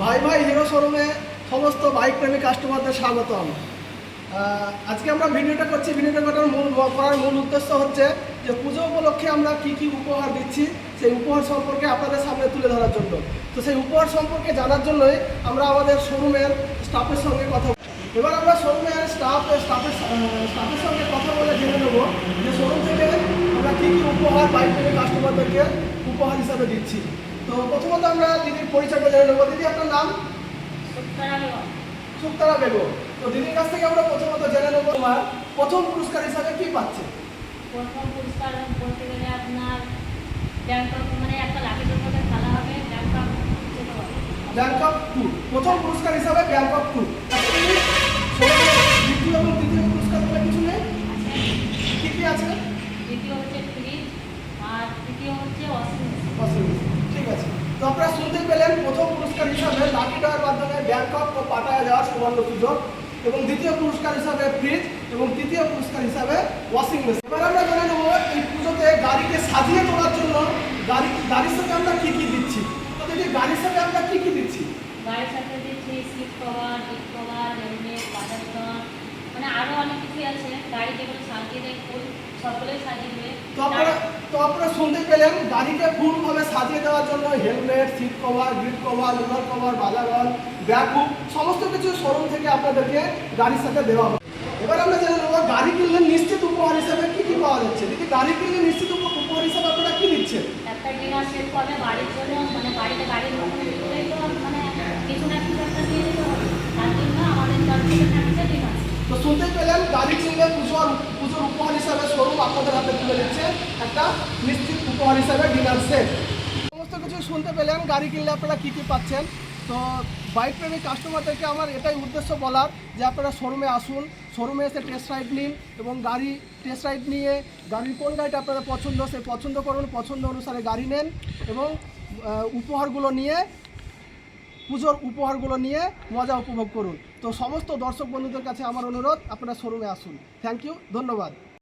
ভাই ভাই হিরো শোরুমে সমস্ত বাইক প্রেমী কাস্টমারদের স্বাগতম। আজকে আমরা ভিডিওটা করছি। ভিডিওটা করার মূল করার মূল উদ্দেশ্য হচ্ছে যে পুজো উপলক্ষে আমরা কি কি উপহার দিচ্ছি, সেই উপহার সম্পর্কে আপনাদের সামনে তুলে ধরার জন্য। তো সেই উপহার সম্পর্কে জানার জন্যই আমরা আমাদের শোরুমের স্টাফের সঙ্গে কথা এবার আমরা শোরুমের স্টাফ, স্টাফের স্টাফের সঙ্গে কথা বলে জেনে নেব যে শোরুম থেকে আমরা কী কী উপহার বাইক প্রেমী কাস্টমারদেরকে উপহার হিসাবে দিচ্ছি। তো প্রথমত আমরা দিদির পরিচয়টা জেনে নেব। দিদি আপনার নাম? সুক্তারা বেগম। তো দিদির কাছ থেকে আমরা প্রথমত জেনে নেব তোমার প্রথম পুরস্কার হিসাবে কি পাচ্ছে? প্রথম পুরস্কার বলতে গেলে আপনার মানে একটা মধ্যে খেলা হবে ব্যাংকক ট্যুর প্রথম পুরস্কার হিসাবে ব্যাংকক ট্যুর দ্বিতীয় এবং তৃতীয় পুরস্কার বলে কিছু নেই? আছে কি কি আছে? দ্বিতীয় হচ্ছে ফ্রিজ আর তৃতীয় হচ্ছে ওয়াশিং মেশিন অসুবিধা নেই। ঠিক আছে তো আপনারা শুনতে পেলেন প্রথম পুরস্কার হিসাবে লাকি ড্রয়ের মাধ্যমে ব্যাংকক ও পাটায়া যাওয়ার সুবর্ণ সুযোগ এবং দ্বিতীয় পুরস্কার হিসাবে ফ্রিজ এবং তৃতীয় পুরস্কার হিসাবে ওয়াশিং মেশিন। এবার আমরা জেনে নেব এই পুজোতে গাড়িকে সাজিয়ে তোলার জন্য গাড়ি গাড়ির সাথে আমরা কি কি দিচ্ছি? তো দিদি গাড়ির সাথে আমরা কি কি দিচ্ছি? গাড়ির সাথে দিচ্ছি সিট কভার ডিপ কভার হেলমেট বাজার মানে আরও অনেক কিছুই আছে। গাড়ি যেগুলো সাজিয়ে দেয় ফুল সকলেই সাজিয়ে দেবে। তো আপনারা শুনতে পেলেন গাড়িকে ফুলভাবে সাজিয়ে দেওয়ার জন্য helmet seat cover grip cover লোনার কভার বাজারন ব্যাকহুক সমস্ত কিছু শোরুম থেকে আপনাদেরকে গাড়ির সাথে দেওয়া হবে। এবার আমরা জেনে নেব গাড়ি কিনলে নিশ্চিত উপহার হিসেবে কি কি পাওয়া যাচ্ছে? দেখি গাড়ি কিনলে নিশ্চিত উপ- উপহার হিসেবে আপনারা কি দিচ্ছেন? একটা ডিনার সেট পাবে বাড়ির জন্য মানে বাড়িতে গাড়ির তো মানে কিছু না কিছু একটা দিয়ে দিতে হবে। তার জন্য আমাদের তরফ থেকে থাকছে ডিনার তো শুনতে পেলেন গাড়ি কিনলে পুজোর পুজোর উপহার হিসাবে আপনাদের হাতে তুলে দিচ্ছে একটা নিশ্চিত উপহার হিসাবে ডিনার সেট। সমস্ত কিছু শুনতে পেলেন গাড়ি কিনলে আপনারা কী কী পাচ্ছেন? তো বাইক প্রেমী কাস্টমারদেরকে আমার এটাই উদ্দেশ্য বলার যে আপনারা শোরুমে আসুন, শোরুমে এসে টেস্ট রাইড নিন এবং গাড়ি টেস্ট রাইড নিয়ে গাড়ির কোন গাড়িটা আপনারা পছন্দ, সে পছন্দ করুন, পছন্দ অনুসারে গাড়ি নেন এবং উপহারগুলো নিয়ে, পুজোর উপহারগুলো নিয়ে মজা উপভোগ করুন। তো সমস্ত দর্শক বন্ধুদের কাছে আমার অনুরোধ, আপনারা শোরুমে আসুন। থ্যাংক ইউ ধন্যবাদ।